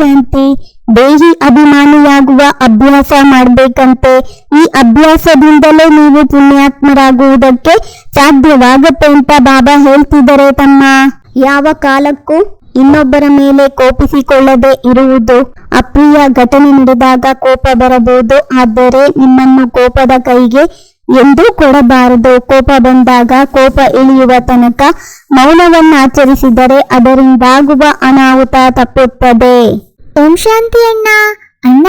ಶಾಂತಿ, ದೇಹಿ ಅಭಿಮಾನಿಯಾಗುವ ಅಭ್ಯಾಸ ಮಾಡಬೇಕಂತೆ. ಈ ಅಭ್ಯಾಸದಿಂದಲೇ ನೀವು ಪುಣ್ಯಾತ್ಮರಾಗುವುದಕ್ಕೆ ಸಾಧ್ಯವಾಗುತ್ತೆ ಅಂತ ಬಾಬಾ ಹೇಳ್ತಿದ್ದಾರೆ ತಮ್ಮ. ಯಾವ ಕಾಲಕ್ಕೂ ಇನ್ನೊಬ್ಬರ ಮೇಲೆ ಕೋಪಿಸಿಕೊಳ್ಳದೆ ಇರುವುದು ಅಪ್ರಿಯ ಘಟನೆ ನಡೆದಾಗ ಕೋಪ ಬರಬಹುದು. ಆದರೆ ನಿಮ್ಮನ್ನು ಕೋಪದ ಕೈಗೆ ಎಂದೂ ಕೊಡಬಾರದು. ಕೋಪ ಬಂದಾಗ ಕೋಪ ಇಳಿಯುವ ತನಕ ಮೌನವನ್ನು ಆಚರಿಸಿದರೆ ಅದರಿಂದಾಗುವ ಅನಾಹುತ ತಪ್ಪುತ್ತದೆ. ಓಂ ಶಾಂತಿ ಅಣ್ಣ ಅಣ್ಣ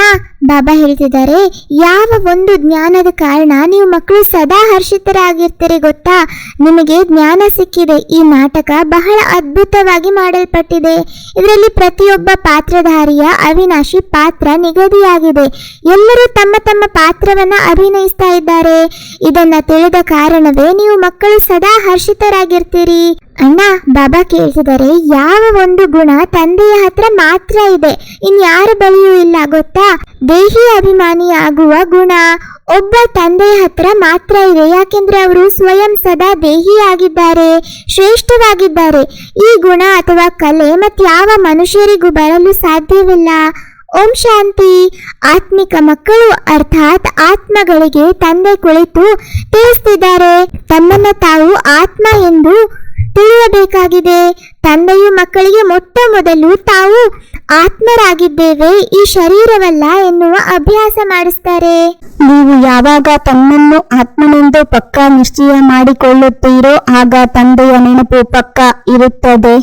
ಬಾಬಾ ಹೇಳ್ತಿದ್ದಾರೆ, ಯಾವ ಒಂದು ಜ್ಞಾನದ ಕಾರಣ ನೀವು ಮಕ್ಕಳು ಸದಾ ಹರ್ಷಿತರಾಗಿರ್ತೀರಿ ಗೊತ್ತಾ? ನಿಮಗೆ ಜ್ಞಾನ ಸಿಕ್ಕಿದೆ, ಈ ನಾಟಕ ಬಹಳ ಅದ್ಭುತವಾಗಿ ಮಾಡಲ್ಪಟ್ಟಿದೆ. ಇದರಲ್ಲಿ ಪ್ರತಿಯೊಬ್ಬ ಪಾತ್ರಧಾರಿಯ ಅವಿನಾಶಿ ಪಾತ್ರ ನಿಗದಿಯಾಗಿದೆ. ಎಲ್ಲರೂ ತಮ್ಮ ತಮ್ಮ ಪಾತ್ರವನ್ನ ಅಭಿನಯಿಸ್ತಾ ಇದ್ದಾರೆ. ಇದನ್ನ ತಿಳಿದ ಕಾರಣವೇ ನೀವು ಮಕ್ಕಳು ಸದಾ ಹರ್ಷಿತರಾಗಿರ್ತೀರಿ. ಅಣ್ಣ, ಬಾಬಾ ಕೇಳ್ತಿದ್ದಾರೆ, ಯಾವ ಒಂದು ಗುಣ ತಂದೆಯ ಹತ್ರ ಮಾತ್ರ ಇದೆ, ಇನ್ಯಾರ ಬಳಿಯೂ ಇಲ್ಲ ಗೊತ್ತಾ? ದೇಹಿ ಅಭಿಮಾನಿ ಆಗುವ ಗುಣ, ಒಬ್ಬ ತಂದೆಯ ಹತ್ರ ಮಾತ್ರ ಇದೆ. ಯಾಕೆಂದ್ರೆ ಅವರು ಸ್ವಯಂ ಸದಾ ದೇಹಿಯಾಗಿದ್ದಾರೆ, ಶ್ರೇಷ್ಠವಾಗಿದ್ದಾರೆ. ಈ ಗುಣ ಅಥವಾ ಕಲೆ ಮತ್ಯಾವ ಮನುಷ್ಯರಿಗೂ ಬರಲು ಸಾಧ್ಯವಿಲ್ಲ. ಓಂ ಶಾಂತಿ. ಆತ್ಮಿಕ ಮಕ್ಕಳು ಅರ್ಥಾತ್ ಆತ್ಮಗಳಿಗೆ ತಂದೆ ಕುಳಿತು ತಿಳಿಸ್ತಿದ್ದಾರೆ. ತಮ್ಮನ್ನ ತಾವು ಆತ್ಮ ಎಂದು ತಿಳಿಯಬೇಕಾಗಿದೆ. ತಂದೆಯು ಮಕ್ಕಳಿಗೆ ಮೊಟ್ಟ ಮೊದಲು ತಾವು ಆತ್ಮರಾಗಿದ್ದೇವೆ. ಈ ಶರೀರವಲ್ಲ ಎನ್ನುವ ಅಭ್ಯಾಸ ಮಾಡಿಸ್ತಾರೆ. ನೀವು ಯಾವಾಗ ತನ್ನನ್ನು ಆತ್ಮನೆಂದು ಪಕ್ಕ ನಿಶ್ಚಯ ಮಾಡಿಕೊಳ್ಳುತ್ತೀರೋ ಆಗ ತಂದೆಯ ನೆನಪು ಪಕ್ಕ ಇರುತ್ತದೆ.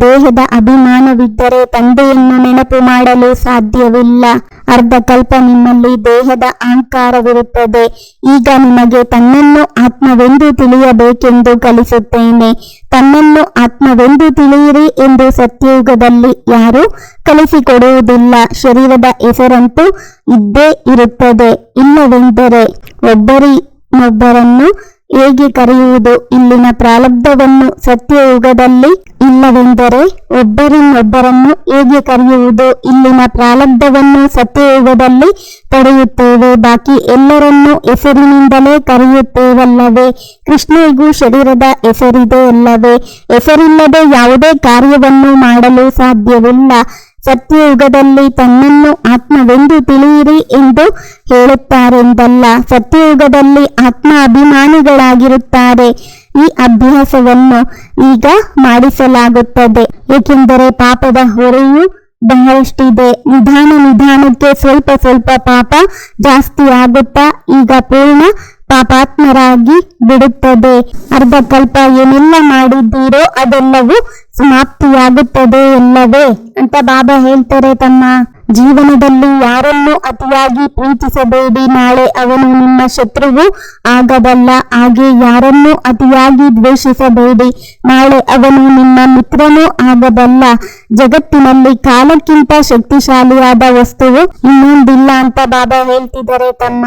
ದೇಹದ ಅಭಿಮಾನವಿದ್ದರೆ ತಂದೆಯನ್ನು ನೆನಪು ಮಾಡಲು ಸಾಧ್ಯವಿಲ್ಲ. ಅರ್ಧಕಲ್ಪ ನಿಮ್ಮಲ್ಲಿ ದೇಹದ ಅಹಂಕಾರವಿರುತ್ತದೆ. ಈಗ ನಿಮಗೆ ತನ್ನನ್ನು ಆತ್ಮವೆಂದು ತಿಳಿಯಬೇಕೆಂದು ಕಲಿಸುತ್ತೇನೆ. ತನ್ನನ್ನು ಆತ್ಮವೆಂದು ತಿಳಿಯಿರಿ ಎಂದು ಸತ್ಯಯುಗದಲ್ಲಿ ಯಾರು ಕಲಿಸಿಕೊಡುವುದಿಲ್ಲ. ಶರೀರದ ಹೆಸರಂತೂ ಇದ್ದೇ ಇರುತ್ತದೆ. ಇಲ್ಲವೆಂದರೆ ಒಬ್ಬರಿನೊಬ್ಬರನ್ನು ಹೇಗೆ ಕರೆಯುವುದು? ಇಲ್ಲಿನ ಪ್ರಾರಬ್ಧವನ್ನು ಸತ್ಯಯುಗದಲ್ಲಿ ಇಲ್ಲವೆಂದರೆ ಒಬ್ಬರನ್ನೊಬ್ಬರನ್ನು ಹೇಗೆ ಕರೆಯುವುದು? ಇಲ್ಲಿನ ಪ್ರಾರಬ್ಧವನ್ನು ಸತ್ಯಯುಗದಲ್ಲಿ ಪಡೆಯುತ್ತೇವೆ ಬಾಕಿ ಎಲ್ಲರನ್ನೂ ಹೆಸರಿನಿಂದಲೇ ಕರೆಯುತ್ತೇವಲ್ಲವೇ? ಕೃಷ್ಣನಿಗೂ ಶರೀರದ ಹೆಸರಿದೆ ಅಲ್ಲವೇ? ಹೆಸರಿಲ್ಲದೆ ಯಾವುದೇ ಕಾರ್ಯವನ್ನು ಮಾಡಲು ಸಾಧ್ಯವಿಲ್ಲ. ಸತ್ಯಯುಗದಲ್ಲಿ ತನ್ನನ್ನು ಆತ್ಮವೆಂದು ತಿಳಿಯಿರಿ ಎಂದು ಹೇಳುತ್ತಾರೆಂದಲ್ಲ. ಸತ್ಯಯುಗದಲ್ಲಿ ಆತ್ಮ ಅಭಿಮಾನಿಗಳಾಗಿರುತ್ತಾರೆ ಈ ಅಭ್ಯಾಸವನ್ನು ಈಗ ಮಾಡಿಸಲಾಗುತ್ತದೆ. ಏಕೆಂದರೆ ಪಾಪದ ಹೊರೆಯು ಬಹಳಷ್ಟಿದೆ. ನಿಧಾನ ನಿಧಾನಕ್ಕೆ ಸ್ವಲ್ಪ ಸ್ವಲ್ಪ ಪಾಪ ಜಾಸ್ತಿ ಆಗುತ್ತಾ ಈಗ ಪೂರ್ಣ ಪಾಪಾತ್ಮರಾಗಿ ಬಿಡುತ್ತದೆ. ಅರ್ಧ ಕಲ್ಪ ಏನೆಲ್ಲ ಮಾಡಿದ್ದೀರೋ ಅದೆಲ್ಲವೂ ಸಮಾಪ್ತಿಯಾಗುತ್ತದೆ ಎಲ್ಲವೇ? ಅಂತ ಬಾಬಾ ಹೇಳ್ತಾರೆ ತಮ್ಮ. ಜೀವನದಲ್ಲಿ ಯಾರನ್ನು ಅತಿಯಾಗಿ ಪ್ರೀತಿಸಬೇಡಿ. ನಾಳೆ ಅವನು ನಿಮ್ಮ ಶತ್ರುವು ಆಗಬಲ್ಲ. ಹಾಗೆ ಯಾರನ್ನು ಅತಿಯಾಗಿ ದ್ವೇಷಿಸಬೇಡಿ. ನಾಳೆ ಅವನು ನಿಮ್ಮ ಮಿತ್ರನೂ ಆಗಬಲ್ಲ. ಜಗತ್ತಿನಲ್ಲಿ ಕಾಲಕ್ಕಿಂತ ಶಕ್ತಿಶಾಲಿಯಾದ ವಸ್ತುವು ಇನ್ನೊಂದಿಲ್ಲ ಅಂತ ಬಾಬಾ ಹೇಳ್ತಿದ್ದಾರೆ ತಮ್ಮ.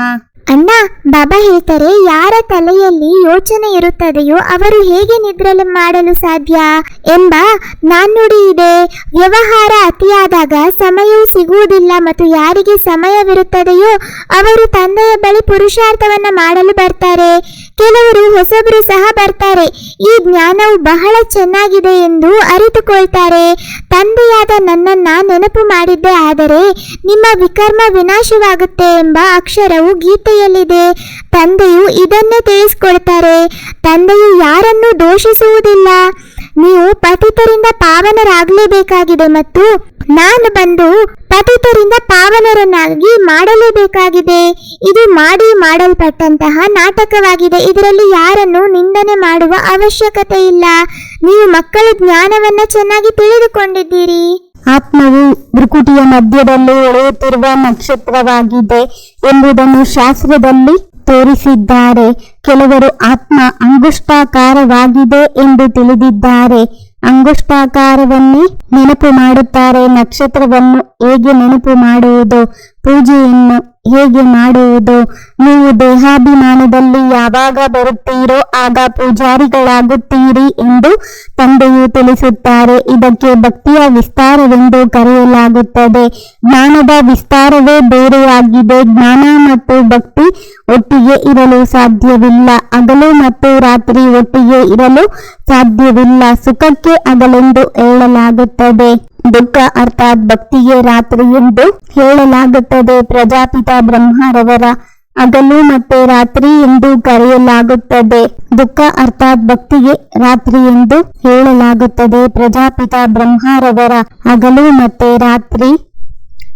ಅಣ್ಣ, ಬಾಬಾ ಹೇಳ್ತಾರೆ, ಯಾರ ತಲೆಯಲ್ಲಿ ಯೋಚನೆ ಇರುತ್ತದೆಯೋ ಅವರು ಹೇಗೆ ನಿದ್ರಲು ಮಾಡಲು ಸಾಧ್ಯ? ಎಂಬ ನಾಣ್ಣುಡಿ ಇದೆ. ವ್ಯವಹಾರ ಅತಿಯಾದಾಗ ಸಮಯವು ಸಿಗುವುದಿಲ್ಲ ಮತ್ತು ಯಾರಿಗೆ ಸಮಯವಿರುತ್ತದೆಯೋ ಅವರು ತಂದೆಯ ಬಳಿ ಪುರುಷಾರ್ಥವನ್ನ ಮಾಡಲು ಬರ್ತಾರೆ. ಕೆಲವರು ಹೊಸಬರು ಸಹ ಬರ್ತಾರೆ. ಈ ಜ್ಞಾನವು ಬಹಳ ಚೆನ್ನಾಗಿದೆ ಎಂದು ಅರಿತುಕೊಳ್ತಾರೆ. ತಂದೆಯಾದ ನನ್ನನ್ನ ನೆನಪು ಮಾಡಿದ್ದೆ ಆದರೆ ನಿಮ್ಮ ವಿಕರ್ಮ ವಿನಾಶವಾಗುತ್ತೆ ಎಂಬ ಅಕ್ಷರವು ಗೀತೆಯಲ್ಲಿದೆ ತಂದೆಯು ಇದನ್ನೇ ತಿಳಿಸ್ಕೊಳ್ತಾರೆ ತಂದೆಯು ಯಾರನ್ನು ದೋಷಿಸುವುದಿಲ್ಲ. ನೀವು ಪತಿತರಿಂದ ಪಾವನರಾಗಲೇಬೇಕಾಗಿದೆ ಮತ್ತು ನಾನು ಬಂದು ಪತಿತರಿಂದ ಪಾವನರನ್ನಾಗಿ ಮಾಡಲೇಬೇಕಾಗಿದೆ. ಇದು ಮಾಡಿ ಮಾಡಲ್ಪಟ್ಟಂತಹ ನಾಟಕವಾಗಿದೆ. ಇದರಲ್ಲಿ ಯಾರನ್ನು ನಿಂದನೆ ಮಾಡುವ ಅವಶ್ಯಕತೆ ಇಲ್ಲ ನೀವು ಮಕ್ಕಳ ಜ್ಞಾನವನ್ನ ಚೆನ್ನಾಗಿ ತಿಳಿದುಕೊಂಡಿದ್ದೀರಿ. ಆತ್ಮವು ಭ್ರುಕುಟಿಯ ಮಧ್ಯದಲ್ಲಿ ಎಳೆಯುತ್ತಿರುವ ನಕ್ಷತ್ರವಾಗಿದೆ ಎಂಬುದನ್ನು ಶಾಸ್ತ್ರದಲ್ಲಿ ತೋರಿಸಿದ್ದಾರೆ. ಕೆಲವರು ಆತ್ಮ ಅಂಗುಷ್ಟಾಕಾರವಾಗಿದೆ ಎಂದು ತಿಳಿದಿದ್ದಾರೆ. ಅಂಗುಷ್ಟಾಕಾರವನ್ನೇ ನೆನಪು ಮಾಡುತ್ತಾರೆ. ನಕ್ಷತ್ರವನ್ನು ಹೇಗೆ ನೆನಪು ಮಾಡುವುದು? ಪೂಜೆಯನ್ನು ಹೇಗೆ ಮಾಡುವುದು? ನೀವು ದೇಹಾಭಿಮಾನದಲ್ಲಿ ಯಾವಾಗ ಬರುತ್ತೀರೋ ಆಗ ಪೂಜಾರಿಗಳಾಗುತ್ತೀರಿ ಎಂದು ತಂದೆಯು ತಿಳಿಸುತ್ತಾರೆ. ಇದಕ್ಕೆ ಭಕ್ತಿಯ ವಿಸ್ತಾರವೆಂದು ಕರೆಯಲಾಗುತ್ತದೆ. ಜ್ಞಾನದ ವಿಸ್ತಾರವೇ ಬೇರೆಯಾಗಿದೆ. ಜ್ಞಾನ ಮತ್ತು ಭಕ್ತಿ ಒಟ್ಟಿಗೆ ಇರಲು ಸಾಧ್ಯವಿಲ್ಲ. ಹಗಲು ಮತ್ತು ರಾತ್ರಿ ಒಟ್ಟಿಗೆ ಇರಲು ಸಾಧ್ಯವಿಲ್ಲ. ಸುಖಕ್ಕೆ ಅಗಲೆಂದು ಹೇಳಲಾಗುತ್ತದೆ. ದುಃಖ ಅರ್ಥಾತ್ ಭಕ್ತಿಗೆ ರಾತ್ರಿ ಎಂದು ಹೇಳಲಾಗುತ್ತದೆ. ಪ್ರಜಾಪಿತ ಬ್ರಹ್ಮರವರ ಹಗಲು ಮತ್ತೆ ರಾತ್ರಿ ಎಂದು ಕರೆಯಲಾಗುತ್ತದೆ. ದುಃಖ ಅರ್ಥಾತ್ ಭಕ್ತಿಗೆ ರಾತ್ರಿ ಎಂದು ಹೇಳಲಾಗುತ್ತದೆ. ಪ್ರಜಾಪಿತ ಬ್ರಹ್ಮರವರ ಹಗಲು ಮತ್ತೆ ರಾತ್ರಿ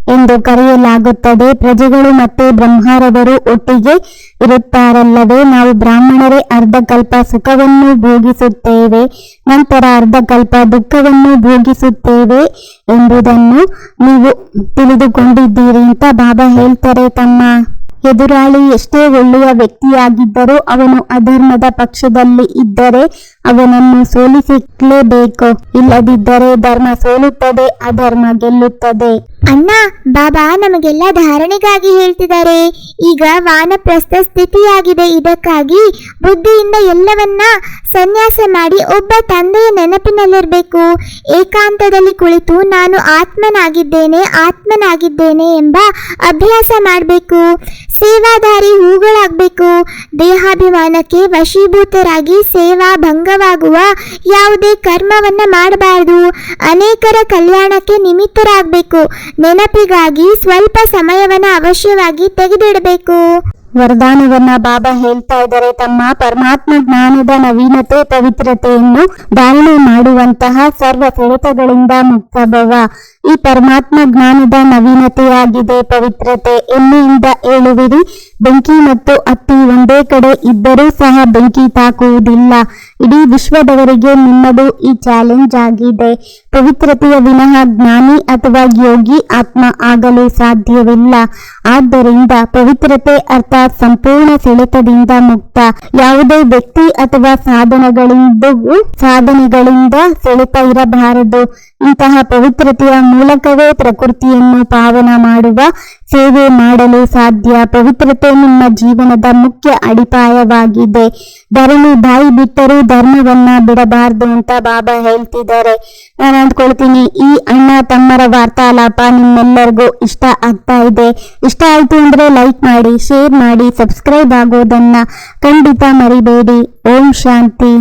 ಎಂದು ಕರೆಯಲಾಗುತ್ತದೆ. ಪ್ರಜೆಗಳು ಮತ್ತೆ ಬ್ರಹ್ಮರವರು ಒಟ್ಟಿಗೆ ಇರುತ್ತಾರಲ್ಲದೆ ನಾವು ಬ್ರಾಹ್ಮಣರೇ ಅರ್ಧಕಲ್ಪ ಸುಖವನ್ನು ಭೋಗಿಸುತ್ತೇವೆ, ನಂತರ ಅರ್ಧಕಲ್ಪ ದುಃಖವನ್ನು ಭೋಗಿಸುತ್ತೇವೆ ಎಂಬುದನ್ನು ನೀವು ತಿಳಿದುಕೊಂಡಿದ್ದೀರಿ ಅಂತ ಬಾಬಾ ಹೇಳ್ತಾರೆ. ತಮ್ಮ ಎದುರಾಳಿ ಎಷ್ಟೇ ಒಳ್ಳೆಯ ವ್ಯಕ್ತಿಯಾಗಿದ್ದರೂ ಅವನು ಅಧರ್ಮದ ಪಕ್ಷದಲ್ಲಿ ಇದ್ದರೆ ಅವನನ್ನು ಸೋಲಿಸಿಕ್ಲೇಬೇಕು ಇಲ್ಲದಿದ್ದರೆ ಧರ್ಮ ಸೋಲುತ್ತದೆ, ಅಧರ್ಮ ಗೆಲ್ಲುತ್ತದೆ. ಅಣ್ಣ, ಬಾಬಾ ನಮಗೆಲ್ಲ ಧಾರಣೆಗಾಗಿ ಹೇಳ್ತಿದ್ದಾರೆ. ಈಗ ವಾನಪ್ರಸ್ಥ ಸ್ಥಿತಿಯಾಗಿದೆ. ಇದಕ್ಕಾಗಿ ಬುದ್ಧಿಯಿಂದ ಎಲ್ಲವನ್ನ ಸನ್ಯಾಸ ಮಾಡಿ ಒಬ್ಬ ತಂದೆಯ ನೆನಪಿನಲ್ಲಿರಬೇಕು. ಏಕಾಂತದಲ್ಲಿ ಕುಳಿತು ನಾನು ಆತ್ಮನಾಗಿದ್ದೇನೆ ಆತ್ಮನಾಗಿದ್ದೇನೆ ಎಂಬ ಅಭ್ಯಾಸ ಮಾಡಬೇಕು. ಸೇವಾಧಾರಿ ಹೂಗಳಾಗಬೇಕು. ದೇಹಾಭಿಮಾನಕ್ಕೆ ವಶೀಭೂತರಾಗಿ ಸೇವಾ ಭಂಗವಾಗುವ ಯಾವುದೇ ಕರ್ಮವನ್ನ ಮಾಡಬಾರದು. ಅನೇಕರ ಕಲ್ಯಾಣಕ್ಕೆ ನಿಮಿತ್ತರಾಗಬೇಕು. ನೆನಪಿಗಾಗಿ ಸ್ವಲ್ಪ ಸಮಯವನ್ನ ಅವಶ್ಯವಾಗಿ ತೆಗೆದಿಡಬೇಕು. ವರದಾನವನ್ನ ಬಾಬಾ ಹೇಳ್ತಾ ಇದ್ದಾರೆ. ತಮ್ಮ ಪರಮಾತ್ಮ ಜ್ಞಾನದ ನವೀನತೆ, ಪವಿತ್ರತೆಯನ್ನು ಧಾರಣೆ ಮಾಡುವಂತಹ ಸರ್ವ ಸೆಳೆತಗಳಿಂದ ಮುಕ್ತಭವ ಈ ಪರಮಾತ್ಮ ಜ್ಞಾನದ ನವೀನತೆಯಾಗಿದೆ, ಪವಿತ್ರತೆ. ಎಣ್ಣೆಯಿಂದ ಏಳುವಿರಿ. ಬೆಂಕಿ ಮತ್ತು ಅತ್ತಿ ಒಂದೇ ಕಡೆ ಇದ್ದರೂ ಸಹ ಬೆಂಕಿ ತಾಕುವುದಿಲ್ಲ. ಇಡೀ ವಿಶ್ವದವರಿಗೆ ನಿಮ್ಮದು ಈ ಚಾಲೆಂಜ್ ಆಗಿದೆ. ಪವಿತ್ರತೆಯ ವಿನಃ ಜ್ಞಾನಿ ಅಥವಾ ಯೋಗಿ ಆತ್ಮ ಆಗಲು ಸಾಧ್ಯವಿಲ್ಲ. ಆದ್ದರಿಂದ ಪವಿತ್ರತೆ ಅರ್ಥಾತ್ ಸಂಪೂರ್ಣ ಸೆಳೆತದಿಂದ ಮುಕ್ತ. ಯಾವುದೇ ವ್ಯಕ್ತಿ ಅಥವಾ ಸಾಧನಗಳಿಂದ ಸಾಧನೆಗಳಿಂದ ಸೆಳೆತ ಇರಬಾರದು. ಇಂತಹ ಪವಿತ್ರತೆಯ ಮೂಲಕವೇ ಪ್ರಕೃತಿಯನ್ನು ಪಾವನ ಮಾಡುವ ಸೇವೆ ಮಾಡಲು ಸಾಧ್ಯ. ಪವಿತ್ರತೆ ನಿಮ್ಮ ಜೀವನದ ಮುಖ್ಯ ಅಡಿಪಾಯವಾಗಿದೆ. ಧರಣಿ ಬಾಯಿ ಬಿಟ್ಟರೂ ಧರ್ಮವನ್ನ ಬಿಡಬಾರ್ದು ಅಂತ ಬಾಬಾ ಹೇಳ್ತಿದ್ದಾರೆ. ನಾನು ಅಂದ್ಕೊಳ್ತೀನಿ, ಈ ಅಣ್ಣ ತಮ್ಮರ ವಾರ್ತಾಲಾಪ ನಿಮ್ಮೆಲ್ಲರಿಗೂ ಇಷ್ಟ ಆಗ್ತಾ ಇದೆ. ಇಷ್ಟ ಆಯ್ತು ಅಂದ್ರೆ ಲೈಕ್ ಮಾಡಿ ಶೇರ್ ಮಾಡಿ ಸಬ್ಸ್ಕ್ರೈಬ್ ಆಗೋದನ್ನ ಖಂಡಿತ ಮರಿಬೇಡಿ. ಓಂ ಶಾಂತಿ.